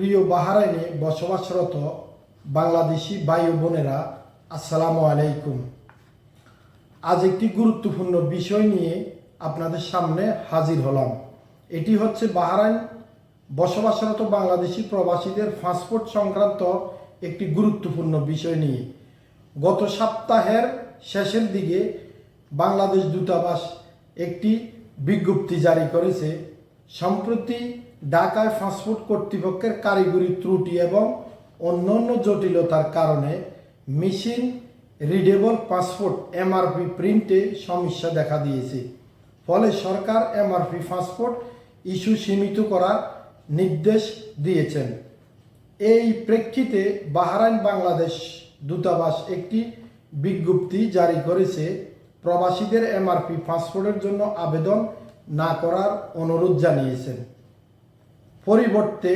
প্রিয় বাহারাইনে বসবাসরত বাংলাদেশি ও বোনেরা, আসসালামু আলাইকুম। আজ একটি গুরুত্বপূর্ণ বিষয় নিয়ে আপনাদের সামনে হাজির হলাম। এটি হচ্ছে বাহারাইন বসবাসরত বাংলাদেশি প্রবাসীদের পাসপোর্ট সংক্রান্ত একটি গুরুত্বপূর্ণ বিষয় নিয়ে। গত সপ্তাহের শেষের দিকে বাংলাদেশ দূতাবাস একটি বিজ্ঞপ্তি জারি করেছে। সম্প্রতি ঢাকায় পাসপোর্ট কর্তৃপক্ষের কারিগরি ত্রুটি এবং অন্যান্য জটিলতার কারণে মেশিন রিডেবল পাসপোর্ট এমআরপি প্রিন্টে সমস্যা দেখা দিয়েছে। ফলে সরকার এমআরপি পাসপোর্ট ইস্যু সীমিত করার নির্দেশ দিয়েছেন। এই প্রেক্ষিতে বাহরাইন বাংলাদেশ দূতাবাস একটি বিজ্ঞপ্তি জারি করেছে, প্রবাসীদের এমআরপি পাসপোর্টের জন্য আবেদন না করার অনুরোধ জানিয়েছেন। পরিবর্তে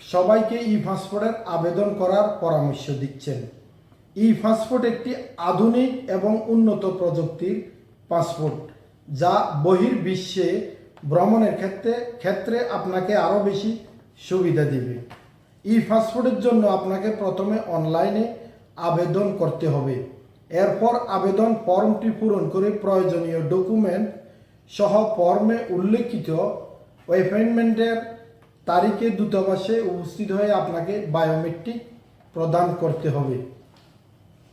সবাইকে ই পাসপোর্টের আবেদন করার পরামর্শ দিচ্ছেন। ই পাসপোর্ট একটি আধুনিক এবং উন্নত প্রযুক্তির পাসপোর্ট যা বহির বিশ্বে ভ্রমণের ক্ষেত্রে ক্ষেত্রে আপনাকে আরও বেশি সুবিধা দিবে। ই পাসপোর্টের জন্য আপনাকে প্রথমে অনলাইনে আবেদন করতে হবে। এরপর আবেদন ফর্মটি পূরণ করে প্রয়োজনীয় ডকুমেন্ট সহ ফর্মে উল্লেখিত অ্যাপয়েন্টমেন্টের তারিখে দূতাবাসে উপস্থিত হয়ে আপনাকে বায়োমেট্রিক প্রদান করতে হবে।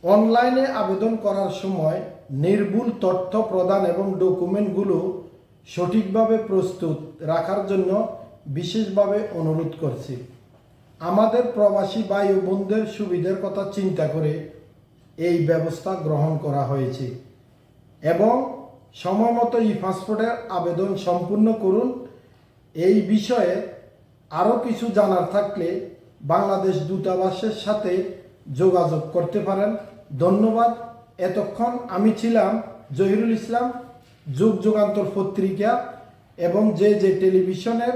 অনলাইনে আবেদন করার সময় নির্ভুল তথ্য প্রদান এবং ডকুমেন্টগুলো সঠিকভাবে প্রস্তুত রাখার জন্য বিশেষভাবে অনুরোধ করছি। আমাদের প্রবাসী ভাই ও বোনদের সুবিধার কথা চিন্তা করে এই ব্যবস্থা গ্রহণ করা হয়েছে এবং সময় মতো ই পাসপোর্টের আবেদন সম্পূর্ণ করুন। এই বিষয়ে আরও কিছু জানার থাকলে বাংলাদেশ দূতাবাসের সাথে যোগাযোগ করতে পারেন। ধন্যবাদ। এতক্ষণ আমি ছিলাম জহিরুল ইসলাম, যুগ যুগান্তর পত্রিকা এবং যে যে টেলিভিশনের